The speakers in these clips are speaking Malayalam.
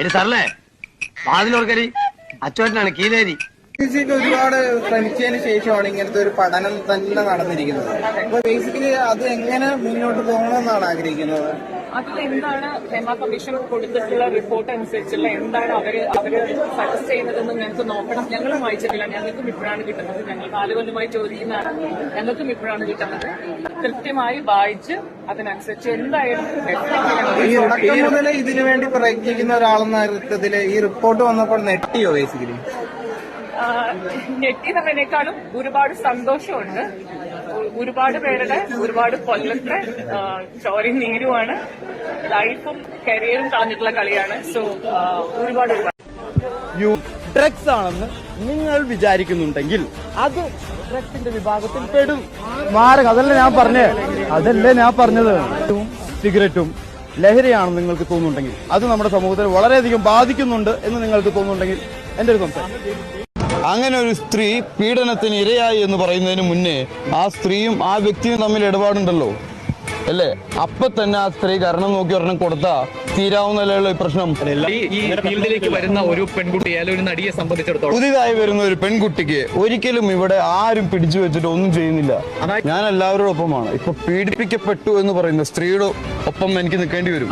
എടി സാറല്ലേ? വാതിലോർക്കരി അച്ചോട്ടനാണ് കീലേരി. ഒരുപാട് ശ്രമിച്ചതിന് ശേഷമാണ് ഇങ്ങനത്തെ ഒരു പഠനം തന്നെ നടന്നിരിക്കുന്നത്. അപ്പൊ ബേസിക്കലി അത് എങ്ങനെ മുന്നോട്ട് പോകണമെന്നാണ് ആഗ്രഹിക്കുന്നത്? അതിൽ എന്താണ് ഹേമ കമ്മീഷൻ കൊടുത്തിട്ടുള്ള റിപ്പോർട്ട് അനുസരിച്ചുള്ള എന്താണ് അവർ അവർ സജസ്റ്റ് ചെയ്യുന്നതെന്ന് ഞങ്ങൾക്ക് നോക്കണം. ഞങ്ങളും വായിച്ചിട്ടില്ല. ഞങ്ങൾക്കും ഇപ്പോഴാണ് കിട്ടുന്നത്. ഞങ്ങൾ നാല് കൊല്ലമായി ചോദിക്കുന്നതാണ് ഞങ്ങൾക്കും ഇപ്പോഴാണ് കിട്ടുന്നത്. കൃത്യമായി വായിച്ച് അതിനനുസരിച്ച് എന്തായാലും മുതൽ ഇതിനു വേണ്ടി പ്രയത്നിക്കുന്ന ഒരാളെന്ന അർത്ഥത്തിൽ ഈ റിപ്പോർട്ട് വന്നപ്പോൾ നെട്ടിയോ ബേസിക്കലി നെറ്റി എന്നതിനേക്കാളും ഒരുപാട് സന്തോഷമുണ്ട്. ഒരുപാട് പേരുടെ ഒരുപാട് കൊല്ലത്തെ ചോരയും നീരുമാണ് ലൈഫും കരിയറും കളഞ്ഞിട്ടുള്ള കളിയാണ്. സോ ഒരുപാട് യു ഡ്രഗ്സ് ആണെന്ന് നിങ്ങൾ വിചാരിക്കുന്നുണ്ടെങ്കിൽ അത് ഡ്രഗ്സിന്റെ വിഭാഗത്തിൽ പെടും. മാരക അതല്ലേ ഞാൻ പറഞ്ഞേ? അതല്ലേ ഞാൻ പറഞ്ഞത്. സിഗരറ്റും ലഹരിയാണെന്ന് നിങ്ങൾക്ക് തോന്നുന്നുണ്ടെങ്കിൽ അത് നമ്മുടെ സമൂഹത്തിൽ വളരെയധികം ബാധിക്കുന്നുണ്ട് എന്ന് നിങ്ങൾക്ക് തോന്നുന്നുണ്ടെങ്കിൽ എന്റെ ഒരു സംസാരം അങ്ങനെ ഒരു സ്ത്രീ പീഡനത്തിന് ഇരയായി എന്ന് പറയുന്നതിന് മുന്നേ ആ സ്ത്രീയും ആ വ്യക്തിയും തമ്മിൽ ഇടപാടുണ്ടല്ലോ. അല്ലേ? അപ്പൊ തന്നെ ആ സ്ത്രീ കരണം നോക്കി ഒരെണ്ണം കൊടുത്താ തീരാവുന്നല്ലോ ഈ പ്രശ്നം? ഫീൽഡിലേക്ക് വരുന്ന ഒരു പെൺകുട്ടിയെ ഒരു നടിയെ സംബന്ധിച്ചിടത്തോളം. പുതിയതായി വരുന്ന ഒരു പെൺകുട്ടിക്ക് ഒരിക്കലും ഇവിടെ ആരും പിടിച്ചു വെച്ചിട്ട് ഒന്നും ചെയ്യുന്നില്ല. ഞാൻ എല്ലാവരോടും ഒപ്പമാണ്. ഇപ്പൊ പീഡിപ്പിക്കപ്പെട്ടു എന്ന് പറയുന്ന സ്ത്രീയുടെ ഒപ്പം എനിക്ക് നിൽക്കേണ്ടി വരും.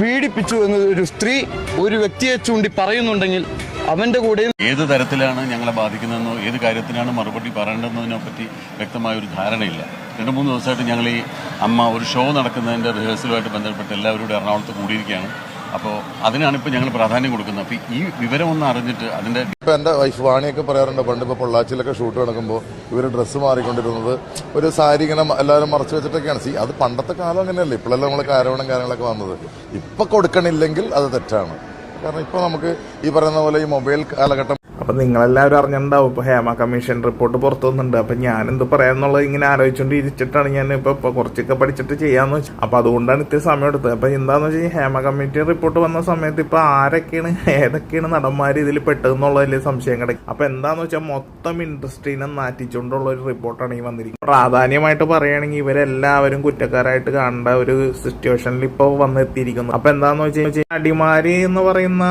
പീഡിപ്പിച്ചു എന്ന് ഒരു സ്ത്രീ ഒരു വ്യക്തിയെ ചൂണ്ടി പറയുന്നുണ്ടെങ്കിൽ അവന്റെ കൂടെ ഏത് തരത്തിലാണ് ഞങ്ങളെ ബാധിക്കുന്നതെന്നോ ഏത് കാര്യത്തിനാണ് മറുപടി പറയേണ്ടതെന്നതിനെ പറ്റി വ്യക്തമായ ഒരു ധാരണയില്ല. രണ്ട് മൂന്ന് ദിവസമായിട്ട് ഞങ്ങൾ ഈ അമ്മ ഒരു ഷോ നടക്കുന്നതിന്റെ റിഹേഴ്സലുമായിട്ട് ബന്ധപ്പെട്ട് എല്ലാവരോടും എറണാകുളത്ത് കൂടിയിരിക്കുകയാണ്. അപ്പോൾ അതിനാണ് ഇപ്പോൾ ഞങ്ങൾ പ്രാധാന്യം കൊടുക്കുന്നത്. അപ്പോൾ ഈ വിവരം ഒന്ന് അറിഞ്ഞിട്ട് അതിന്റെ ഇപ്പൊ എന്റെ വൈഫ് വാണിയൊക്കെ പറയാറുണ്ട് പണ്ട് ഇപ്പൊ പൊള്ളാച്ചിയിലൊക്കെ ഷൂട്ട് നടക്കുമ്പോൾ ഇവർ ഡ്രസ്സ് മാറിക്കൊണ്ടിരുന്നത് ഒരു സാരി ഇങ്ങനെ എല്ലാവരും മറച്ചു വെച്ചിട്ടൊക്കെയാണ്. സി അത് പണ്ടത്തെ കാലം അങ്ങനെയല്ലേ ഇപ്പോഴല്ലേ നമ്മൾ കാരവണം കാര്യങ്ങളൊക്കെ വന്നത്. ഇപ്പൊ കൊടുക്കണില്ലെങ്കിൽ അത് തെറ്റാണ്. കാരണം ഇപ്പോൾ നമുക്ക് ഈ പറയുന്ന പോലെ ഈ മൊബൈൽ കാലഘട്ടം അപ്പൊ നിങ്ങളെല്ലാവരും അറിഞ്ഞിട്ടുണ്ടാവും. ഇപ്പോൾ ഹേമ കമ്മീഷൻ റിപ്പോർട്ട് പുറത്തു വന്നിട്ടുണ്ട്. അപ്പം ഞാൻ എന്ത് പറയാന്നുള്ളത് ഇങ്ങനെ ആലോചിച്ചുകൊണ്ട് ഇരിച്ചിട്ടാണ് ഞാൻ ഇപ്പോൾ ഇപ്പോൾ കുറച്ചൊക്കെ പഠിച്ചിട്ട് ചെയ്യാമെന്ന് വെച്ചു. അപ്പോൾ അതുകൊണ്ടാണ് ഇത്തിരി സമയം എടുത്തത്. അപ്പോൾ എന്താണെന്ന് വെച്ചാൽ ഹേമ കമ്മിറ്റി റിപ്പോർട്ട് വന്ന സമയത്ത് ഇപ്പോൾ ആരൊക്കെയാണ് ഏതൊക്കെയാണ് നടന്മാർ ഇതിൽ പെട്ടതെന്നുള്ളതിൽ സംശയം കിടക്കും. അപ്പോൾ എന്താണെന്ന് വെച്ചാൽ മൊത്തം ഇൻഡസ്ട്രീനെ നാറ്റിച്ചുകൊണ്ടുള്ള ഒരു റിപ്പോർട്ടാണ് ഈ വന്നിരിക്കുന്നത്. പ്രാധാന്യമായിട്ട് പറയുകയാണെങ്കിൽ ഇവരെല്ലാവരും കുറ്റക്കാരായിട്ട് കാണേണ്ട ഒരു സിറ്റുവേഷനിൽ ഇപ്പോൾ വന്നെത്തിയിരിക്കുന്നു. അപ്പോൾ എന്താണെന്ന് വെച്ച് കഴിഞ്ഞാൽ അടിമാരി എന്ന് പറയുന്ന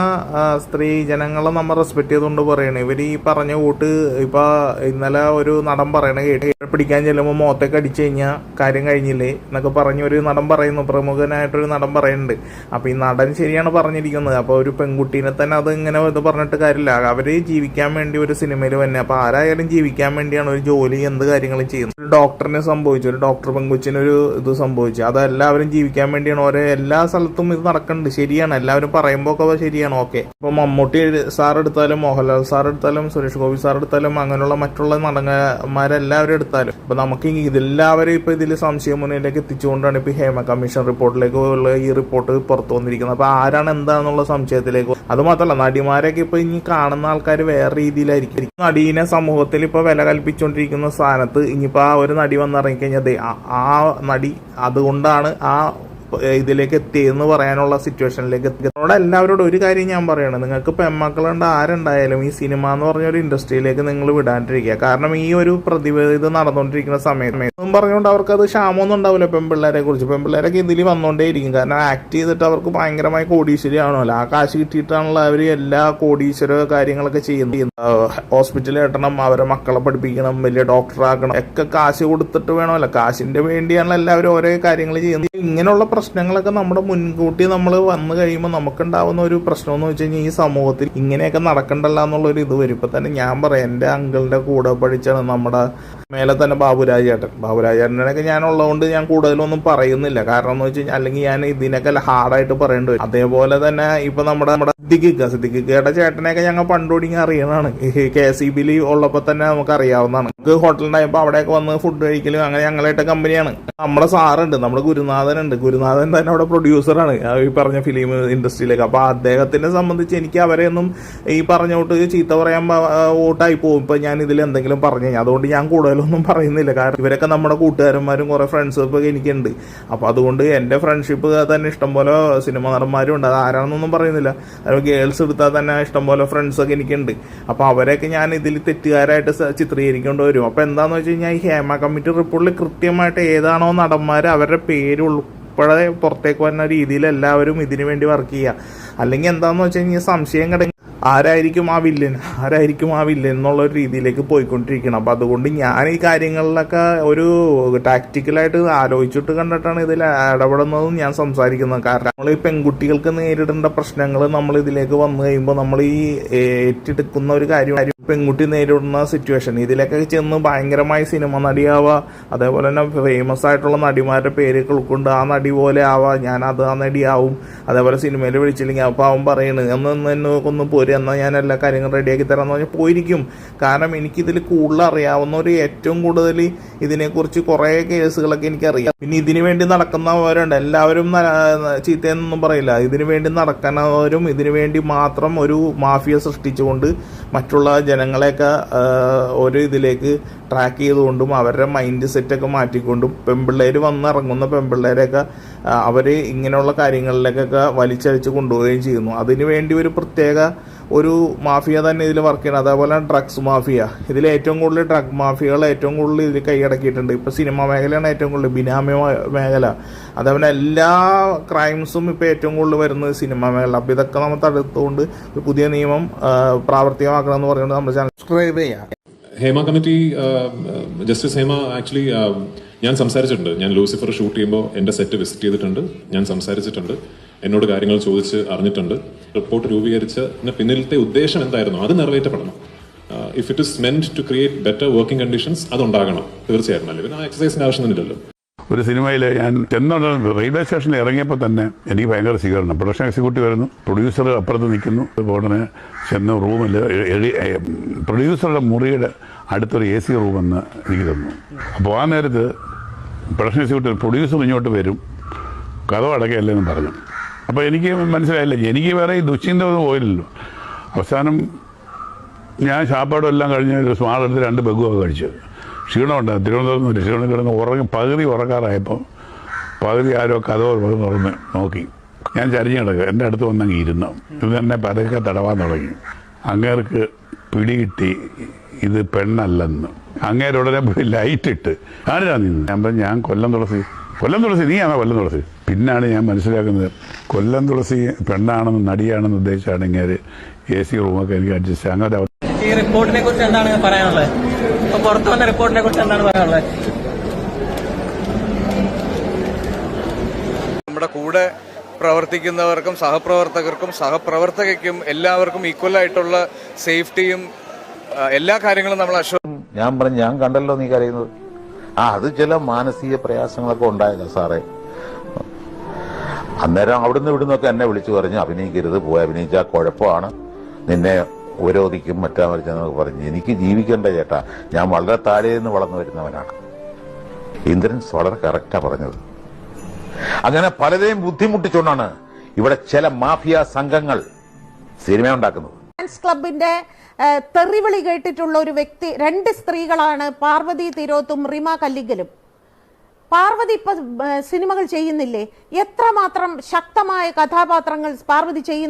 സ്ത്രീ ജനങ്ങളെ നമ്മൾ റെസ്പെക്ട് ചെയ്തുകൊണ്ട് പറയണേ. ഇവർ ഈ പറഞ്ഞ കൂട്ട് ഇപ്പൊ ഇന്നലെ ഒരു നടൻ പറയണ കേട്ട് പിടിക്കാൻ ചെല്ലുമ്പോൾ മുഖത്തേക്ക് അടിച്ചു കഴിഞ്ഞാൽ കാര്യം കഴിഞ്ഞില്ലേ എന്നൊക്കെ പറഞ്ഞ് ഒരു നടൻ പറയുന്നു. പ്രമുഖനായിട്ടൊരു നടൻ പറയുന്നുണ്ട്. അപ്പൊ ഈ നടൻ ശരിയാണ് പറഞ്ഞിരിക്കുന്നത്. അപ്പൊ ഒരു പെൺകുട്ടീനെ തന്നെ അത് ഇങ്ങനെ ഇത് പറഞ്ഞിട്ട് കാര്യമില്ല. അവർ ജീവിക്കാൻ വേണ്ടി ഒരു സിനിമയിൽ വന്നെ. അപ്പൊ ആരായാലും ജീവിക്കാൻ വേണ്ടിയാണ് ഒരു ജോലി എന്ത് കാര്യങ്ങളും ചെയ്യുന്നത്. ഒരു ഡോക്ടറിനെ സംഭവിച്ചു. ഒരു ഡോക്ടർ പെൺകുച്ചിനൊരു ഇത് സംഭവിച്ചു. അത് എല്ലാവരും ജീവിക്കാൻ വേണ്ടിയാണ്. ഓരോ എല്ലാ സ്ഥലത്തും ഇത് നടക്കുന്നുണ്ട്. ശരിയാണ്. എല്ലാവരും പറയുമ്പോൾ ഒക്കെ ശരിയാണ്. ഓക്കെ. ഇപ്പൊ മമ്മൂട്ടി സാർ എടുത്താലും മോഹൻലാൽ സാർ എടുത്താലും സുരേഷ് ഗോപി സാർ എടുത്താലും അങ്ങനെയുള്ള മറ്റുള്ള നടന്മാരെല്ലാവരും എടുത്താലും ഇപ്പൊ നമുക്ക് ഇതെല്ലാവരും ഇപ്പൊ ഇതിൽ സംശയം മുന്നിലേക്ക് എത്തിച്ചുകൊണ്ടാണ് ഇപ്പൊ ഹേമ കമ്മീഷൻ റിപ്പോർട്ടിലേക്ക് ഉള്ള ഈ റിപ്പോർട്ട് പുറത്തു വന്നിരിക്കുന്നത്. അപ്പൊ ആരാണ് എന്താണെന്നുള്ള സംശയത്തിലേക്ക് അത് മാത്രമല്ല നടിമാരൊക്കെ ഇപ്പൊ ഇനി കാണുന്ന ആൾക്കാർ വേറെ രീതിയിലായിരിക്കും. നടീനെ സമൂഹത്തിൽ ഇപ്പൊ വില കൽപ്പിച്ചുകൊണ്ടിരിക്കുന്ന സ്ഥാനത്ത് ഇനിയിപ്പോ ആ ഒരു നടി വന്നിറങ്ങിക്കഴിഞ്ഞാൽ ആ നടി അതുകൊണ്ടാണ് ആ ഇതിലേക്ക് എത്തിയെന്ന് പറയാനുള്ള സിറ്റുവേഷനിലേക്ക് എത്തി എല്ലാവരോടും ഒരു കാര്യം ഞാൻ പറയണം. നിങ്ങൾക്ക് പെമ്മക്കളുണ്ട് ആരുണ്ടായാലും ഈ സിനിമ എന്ന് പറഞ്ഞ ഒരു ഇൻഡസ്ട്രിയിലേക്ക് നിങ്ങൾ വിടാണ്ടിരിക്കുക. കാരണം ഈ ഒരു പ്രതിവിധി നടന്നുകൊണ്ടിരിക്കുന്ന സമയത്ത് എന്നും പറഞ്ഞുകൊണ്ട് അവർക്ക് അത് ക്ഷാമമൊന്നും ഉണ്ടാവില്ല പെൺപിള്ളേരെ കുറിച്ച്. പെൺപിള്ളേരൊക്കെ ഇതിൽ വന്നുകൊണ്ടേയിരിക്കും കാരണം ആക്ട് ചെയ്തിട്ട് അവർക്ക് ഭയങ്കരമായി കോടീശ്വരി ആണല്ലോ ആ കാശ് കിട്ടിയിട്ടാണല്ലോ അവർ എല്ലാ കോടീശ്വര കാര്യങ്ങളൊക്കെ ചെയ്യുന്നത്. ഹോസ്പിറ്റലിൽ എട്ടണം അവരെ മക്കളെ പഠിപ്പിക്കണം വലിയ ഡോക്ടറാക്കണം ഒക്കെ കാശ് കൊടുത്തിട്ട് വേണമല്ലോ. കാശിന്റെ വേണ്ടിയാണ് എല്ലാവരും ഓരോ കാര്യങ്ങൾ ചെയ്യുന്നത്. ഇങ്ങനെയുള്ള പ്രശ്നങ്ങളൊക്കെ നമ്മുടെ മുൻകൂട്ടി നമ്മൾ വന്നു കഴിയുമ്പോൾ നമുക്കുണ്ടാവുന്ന ഒരു പ്രശ്നം എന്ന് വെച്ച് കഴിഞ്ഞാൽ ഈ സമൂഹത്തിൽ ഇങ്ങനെയൊക്കെ നടക്കണ്ടല്ല എന്നുള്ള ഒരു ഇത് വരും. ഇപ്പൊ തന്നെ ഞാൻ പറയാം എന്റെ അങ്കിളിന്റെ കൂടെ പഠിച്ചാണ് നമ്മുടെ മേലെ തന്നെ ബാബുരാജ് ചേട്ടൻ. ഞാൻ ഉള്ളതുകൊണ്ട് ഞാൻ കൂടുതലൊന്നും പറയുന്നില്ല. കാരണം എന്ന് വെച്ച് കഴിഞ്ഞാൽ അല്ലെങ്കിൽ ഞാൻ ഇതിനൊക്കെ ഹാർഡായിട്ട് പറയേണ്ടി വരും. അതേപോലെ തന്നെ ഇപ്പൊ നമ്മുടെ നമ്മുടെ സിദ്ദിഖിക്ക സിദ്ദിഖിക്കയുടെ ചേട്ടനെയൊക്കെ ഞങ്ങൾ പണ്ടോടിങ്ങി അറിയണതാണ്. കെ ഇ ബിയിൽ ഉള്ളപ്പോൾ തന്നെ നമുക്ക് അറിയാവുന്നതാണ്. നമുക്ക് ഹോട്ടലുണ്ടായപ്പോൾ അവിടെയൊക്കെ വന്ന് ഫുഡ് കഴിക്കലും അങ്ങനെ ഞങ്ങളായിട്ട് കമ്പനിയാണ് നമ്മുടെ സാറുണ്ട് നമ്മുടെ ഗുരുനാഥനുണ്ട്. ഗുരുനാഥൻ തന്നെ അവിടെ പ്രൊഡ്യൂസറാണ് ഈ പറഞ്ഞ ഫിലിം ഇൻഡസ്ട്രിയിലേക്ക് അപ്പോൾ അദ്ദേഹത്തിനെ സംബന്ധിച്ച് എനിക്ക് അവരെയൊന്നും ഈ പറഞ്ഞോട്ട് ചീത്ത പറയാൻ വോട്ടായി പോകും. ഇപ്പൊ ഞാൻ ഇതിൽ എന്തെങ്കിലും പറഞ്ഞു കഴിഞ്ഞാൽ അതുകൊണ്ട് ഞാൻ കൂടുതലൊന്നും പറയുന്നില്ല. കാരണം ഇവരൊക്കെ നമ്മുടെ കൂട്ടുകാരന്മാരും കുറേ ഫ്രണ്ട്സും എനിക്കുണ്ട്. അപ്പോൾ അതുകൊണ്ട് എന്റെ ഫ്രണ്ട്ഷിപ്പ് തന്നെ ഇഷ്ടംപോലെ സിനിമ നടന്മാരും ഉണ്ട്. അത് ആരാണെന്നൊന്നും പറയുന്നില്ല. അതുപോലെ ഗേൾസ് എടുത്താൽ തന്നെ ഇഷ്ടംപോലെ ഫ്രണ്ട്സ് ഒക്കെ എനിക്കുണ്ട്. അപ്പോൾ അവരെയൊക്കെ ഞാൻ ഇതിൽ തെറ്റുകാരായിട്ട് ചിത്രീകരിക്കേണ്ടി വരും. അപ്പോൾ എന്താന്ന് വെച്ച് കഴിഞ്ഞാൽ ഈ ഹേമ കമ്മിറ്റി റിപ്പോർട്ടിൽ കൃത്യമായിട്ട് ഏതാണോ നടന്മാർ അവരുടെ പേര് ഉൾപ്പെടെ പുറത്തേക്ക് വരുന്ന രീതിയിൽ എല്ലാവരും ഇതിനു വേണ്ടി വർക്ക് ചെയ്യുക. അല്ലെങ്കിൽ എന്താന്ന് വെച്ച് കഴിഞ്ഞാൽ സംശയം കിടങ്ങി ആരായിരിക്കും ആ വില്ലൻ ആരായിരിക്കും ആ വില്ലൻ എന്നുള്ള ഒരു രീതിയിലേക്ക് പോയിക്കൊണ്ടിരിക്കണം. അപ്പം അതുകൊണ്ട് ഞാൻ ഈ കാര്യങ്ങളിലൊക്കെ ഒരു ടാക്റ്റിക്കലായിട്ട് ആലോചിച്ചിട്ട് കണ്ടിട്ടാണ് ഇതിൽ ഇടപെടുന്നതും ഞാൻ സംസാരിക്കുന്നത്. കാരണം നമ്മൾ ഈ പെൺകുട്ടികൾക്ക് നേരിടേണ്ട പ്രശ്നങ്ങൾ നമ്മൾ ഇതിലേക്ക് വന്നു കഴിയുമ്പോൾ നമ്മൾ ഈ ഏറ്റെടുക്കുന്ന ഒരു കാര്യം പെൺകുട്ടി നേരിടുന്ന സിറ്റുവേഷൻ ഇതിലൊക്കെ ചെന്ന് ഭയങ്കരമായി സിനിമ നടിയാവുക അതേപോലെ തന്നെ ഫേമസ് ആയിട്ടുള്ള നടിമാരുടെ പേര് ഉൾക്കൊണ്ട് ആ നടി പോലെ ആവാ. ഞാൻ അത് ആ നടിയാവും. അതേപോലെ സിനിമയിൽ വിളിച്ചില്ലെങ്കിൽ അപ്പോൾ അവൻ പറയണ് എന്ന് എന്നെ ഒന്ന് പോര്. എന്നാൽ ഞാൻ എല്ലാ കാര്യങ്ങളും റെഡിയാക്കി തരാമെന്ന് പറഞ്ഞാൽ പോയിരിക്കും. കാരണം എനിക്കിതിൽ കൂടുതൽ അറിയാവുന്ന ഒരു ഏറ്റവും കൂടുതൽ ഇതിനെക്കുറിച്ച് കുറേ കേസുകളൊക്കെ എനിക്കറിയാം. പിന്നെ ഇതിനു വേണ്ടി നടക്കുന്നവരുണ്ട്. എല്ലാവരും ചീത്തയെന്നൊന്നും പറയില്ല. ഇതിനു വേണ്ടി നടക്കുന്നവരും ഇതിനു വേണ്ടി മാത്രം ഒരു മാഫിയ സൃഷ്ടിച്ചുകൊണ്ട് മറ്റുള്ള ജനങ്ങളെയൊക്കെ ഒരു ഇതിലേക്ക് ട്രാക്ക് ചെയ്തുകൊണ്ടും അവരുടെ മൈൻഡ് സെറ്റൊക്കെ മാറ്റിക്കൊണ്ടും പെൺപിള്ളേർ വന്നിറങ്ങുന്ന പെൺപിള്ളേരെയൊക്കെ അവർ ഇങ്ങനെയുള്ള കാര്യങ്ങളിലേക്കൊക്കെ വലിച്ചഴിച്ച് കൊണ്ടുപോവുകയും ചെയ്യുന്നു. അതിനു വേണ്ടി ഒരു പ്രത്യേക ഒരു മാഫിയ തന്നെ ഇതിൽ വർക്ക് ചെയ്യണം അതേപോലെ ഡ്രഗ്സ് മാഫിയ. ഇതിൽ ഏറ്റവും കൂടുതൽ ഡ്രഗ് മാഫിയകൾ ഏറ്റവും കൂടുതൽ ഇതിൽ കൈയടക്കിയിട്ടുണ്ട് ഇപ്പോൾ സിനിമ മേഖലയാണ് ഏറ്റവും കൂടുതൽ ബിനാമി മേഖല. അതേപോലെ എല്ലാ ക്രൈംസും ഇപ്പോൾ ഏറ്റവും കൂടുതൽ വരുന്നത് സിനിമ മേഖല അപ്പോൾ ഇതൊക്കെ നമ്മൾ തടുത്തുകൊണ്ട് ഒരു പുതിയ നിയമം പ്രാവർത്തികമാക്കണം എന്ന് പറയുന്നത് നമ്മൾ സബ്സ്ക്രൈബ് ചെയ്യാം. Hema committee justice Hema actually ഞാൻ സംസാരിച്ചിട്ടുണ്ട്. ഞാൻ ലൂസിഫർ ഷൂട്ട് ചെയ്യുമ്പോൾ എന്റെ സെറ്റ് വിസിറ്റ് ചെയ്തിട്ടുണ്ട്. ഞാൻ സംസാരിച്ചിട്ടുണ്ട്. എന്നോട് കാര്യങ്ങൾ ചോദിച്ച് അറിഞ്ഞിട്ടുണ്ട്. റിപ്പോർട്ട് രൂപീകരിച്ചതിന് പിന്നിലത്തെ ഉദ്ദേശം എന്തായിരുന്നു? അത് നിറവേറ്റപ്പെടണം. If it is meant to create better working conditions അതുണ്ടാകണം. തീർച്ചയായിട്ടും. അല്ലേ? പിന്നെ ആ എക്സസൈസിന് ആവശ്യം തന്നെ ഒരു സിനിമയിൽ ഞാൻ ചെന്ന റെയിൽവേ സ്റ്റേഷനിൽ ഇറങ്ങിയപ്പോൾ തന്നെ എനിക്ക് ഭയങ്കര സ്വീകരണം പ്രൊഡക്ഷൻ എക്സിക്യൂട്ടീവ് വരുന്നു പ്രൊഡ്യൂസർ അപ്പുറത്ത് നിൽക്കുന്നു. ഉടനെ ചെന്ന് റൂമിൽ പ്രൊഡ്യൂസറുടെ മുറിയുടെ അടുത്തൊരു എ സി റൂമെന്ന് എനിക്ക് തന്നു. അപ്പോൾ ആ നേരത്ത് പ്രൊഡക്ഷൻ എക്സിക്യൂട്ടീവ് പ്രൊഡ്യൂസർ ഇങ്ങോട്ട് വരും. കഥ അടക്കുകയല്ലെന്ന് പറഞ്ഞു. അപ്പോൾ എനിക്ക് മനസ്സിലായില്ല. എനിക്ക് വേറെ ഈ ദുശ്ചിന്ത ഒന്നും പോയില്ലല്ലോ. അവസാനം ഞാൻ ഷാപ്പാടും എല്ലാം കഴിഞ്ഞ് ഒരു സ്മാൾ രണ്ട് ബെഗുമൊക്കെ കഴിച്ചു. ക്ഷീണമുണ്ട്. തിരുവനന്തപുരത്ത് ക്ഷീണം കിടന്ന് ഉറങ്ങി പകുതി ഉറക്കാറായപ്പോൾ പകുതി ആരോ കഥ തുറന്ന് നോക്കി. ഞാൻ ചരിഞ്ഞ് കിടക്കുക. എന്റെ അടുത്ത് വന്നങ്ങ് ഇരുന്നു. ഇത് എന്നെ പതുക്കെ തടവാൻ തുടങ്ങി. അങ്ങേർക്ക് പിടികിട്ടി. ഇത് പെണ്ണല്ലെന്ന്. അങ്ങേരുടനെ പോയി ലൈറ്റ് ഇട്ട് ആരാ നിന്ന്? ഞാൻ പറഞ്ഞു ഞാൻ കൊല്ലം തുളസി. കൊല്ലം തുളസി നീയാണോ കൊല്ലം തുളസി? പിന്നാണ് ഞാൻ മനസ്സിലാക്കുന്നത്. കൊല്ലം തുളസി പെണ്ണാണെന്ന് നടിയാണെന്ന് ഉദ്ദേശിച്ചാണ് ഇങ്ങനെ എ സി റൂമൊക്കെ എനിക്ക് അഡ്ജസ്റ്റ് അങ്ങനെ ഈ റിപ്പോർട്ടിനെ കുറിച്ച് എന്താണ് പറയാനുള്ളത്? ഇപ്പൊ പുറത്തു വന്ന റിപ്പോർട്ടിനെ കുറിച്ച് എന്താണ് പറയാനുള്ളത്? നമ്മുടെ കൂടെ പ്രവർത്തിക്കുന്നവർക്കും സഹപ്രവർത്തകർക്കും സഹപ്രവർത്തകയ്ക്കും എല്ലാവർക്കും ഈക്വൽ ആയിട്ടുള്ള സേഫ്റ്റിയും എല്ലാ കാര്യങ്ങളും നമ്മൾ അശ്വ ഞാൻ പറഞ്ഞു ഞാൻ കണ്ടല്ലോ നീ കരയുന്നത്. ആ അത് ചില മാനസിക പ്രയാസങ്ങളൊക്കെ ഉണ്ടായതാ സാറേ. അന്നേരം അവിടുന്ന് ഇവിടുന്നൊക്കെ എന്നെ വിളിച്ചു പറഞ്ഞു അഭിനയിക്കരുത് പോയി അഭിനയിച്ചാൽ കുഴപ്പമാണ്. നിന്നെ ഉപരോധിക്കും മറ്റാ മറിച്ചെന്നൊക്കെ പറഞ്ഞു. എനിക്ക് ജീവിക്കേണ്ട ചേട്ടാ. ഞാൻ വളരെ താഴെ നിന്ന് വളർന്നു വരുന്നവനാണ്. ഇന്ദ്രൻസ് വളരെ കറക്റ്റാ പറഞ്ഞത്. അങ്ങനെ പലരെയും ബുദ്ധിമുട്ടിച്ചുകൊണ്ടാണ് ഇവിടെ ചില മാഫിയ സംഘങ്ങൾ സിനിമ ഉണ്ടാക്കുന്നത്. ഡാൻസ് ക്ലബിന്റെ തെറിവിളി കേട്ടിട്ടുള്ള ഒരു വ്യക്തി രണ്ട് സ്ത്രീകളാണ് പാർവതി തിരോത്തും റിമ കല്ലിങ്കലും പാർവതി ഇപ്പൊ സിനിമകൾ ചെയ്യുന്നില്ലേ? എത്രമാത്രം ശക്തമായ കഥാപാത്രങ്ങൾ പാർവതി ചെയ്യുന്നു?